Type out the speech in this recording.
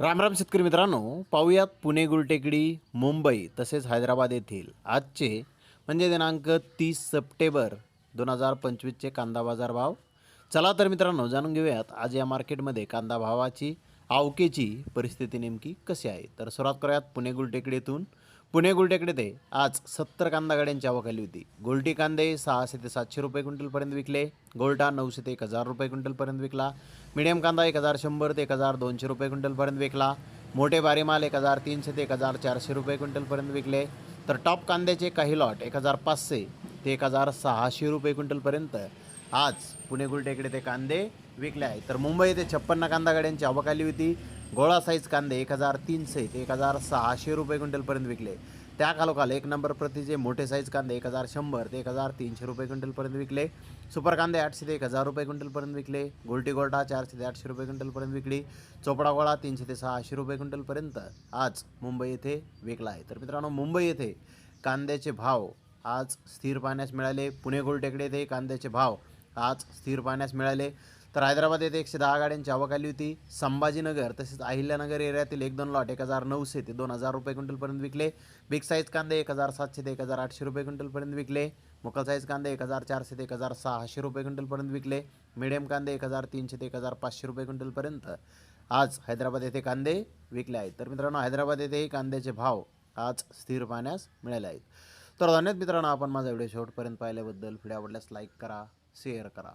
रामराम शेतकरी मित्रांनो पाहूयात पुणे गुलटेकडी मुंबई तसेच हैदराबाद येथील आजचे म्हणजे दिनांक तीस सप्टेंबर दोन हजार पंचवीसचे कांदा बाजार भाव. चला तर मित्रांनो जाणून घेऊयात आज या मार्केटमध्ये कांदा भावाची आवकेची परिस्थिती नेमकी कशी आहे. तर सुरुवात करूयात पुणे गुलटेकडीतून. पुणे गुलटेकडे ते आज सत्तर कांदा गाड्यांची आवक आली होती. गोल्टी कांदे सहाशे ते सातशे रुपये क्विंटलपर्यंत विकले. गोल्टा नऊशे ते एक हजार रुपये क्विंटलपर्यंत विकला. मिडियम कांदा एक हजार शंभर ते एक हजार दोनशे रुपये क्विंटलपर्यंत विकला. मोठे बारी माल एक हजार तीनशे ते एक हजार चारशे रुपये क्विंटलपर्यंत विकले. तर टॉप कांद्याचे काही लॉट एक हजार पाचशे ते एक हजार सहाशे रुपये क्विंटलपर्यंत आज पुणे गुलटेकडे ते कांदे विकले आहे तर मुंबई येथे छप्पन्न कांदा गाड्यांची आवक आली होती. गोळा साईज कांदे एक हजार तीनशे ते एक हजार सहाशे रुपये क्विंटलपर्यंत विकले. त्या खालोखाल एक नंबर प्रतीचे मोठे साईज कांदे एक हजार शंभर ते एक हजार तीनशे रुपये क्विंटलपर्यंत विकले. सुपर कांदे आठशे ते एक हजार रुपये क्विंटलपर्यंत विकले. गोल्टी गोल्टा चारशे ते आठशे रुपये क्विंटलपर्यंत विकली. चोपडा गोळा तीनशे ते सहाशे रुपये क्विंटलपर्यंत आज मुंबई येथे विकला आहे. तर मित्रांनो मुंबई येथे कांद्याचे भाव आज स्थिर पाहण्यास मिळाले. पुणे गोलटेकडे येथे कांद्याचे भाव आज स्थिर पाहण्यास मिळाले. तर हैदराबाद येथे एकशे दहा गाड्यांची आवक आली होती. संभाजीनगर तसेच अहिल्यानगर एरियातील एक दोन लॉट एक हजार नऊशे ते दोन हजार रुपये क्विंटलपर्यंत विकले. बिग साईज कांदे एक हजार सातशे ते एक हजार आठशे रुपये क्विंटलपर्यंत विकले. मुकल साईज कांदे एक हजार चारशे ते एक हजार सहाशे रुपये क्विंटलपर्यंत विकले. मिडियम कांदे एक हजार तीनशे ते एक हजार पाचशे रुपये क्विंटलपर्यंत आज हैदराबाद येथे कांदे विकले आहेत. तर मित्रांनो हैदराबाद येथेही कांद्याचे भाव आज स्थिर पाहण्यास मिळाले आहेत. तर धन्यवाद मित्रांनो आपण माझा व्हिडिओ शेवटपर्यंत पाहिल्याबद्दल. व्हिडिओ आवडल्यास लाईक करा शेअर करा.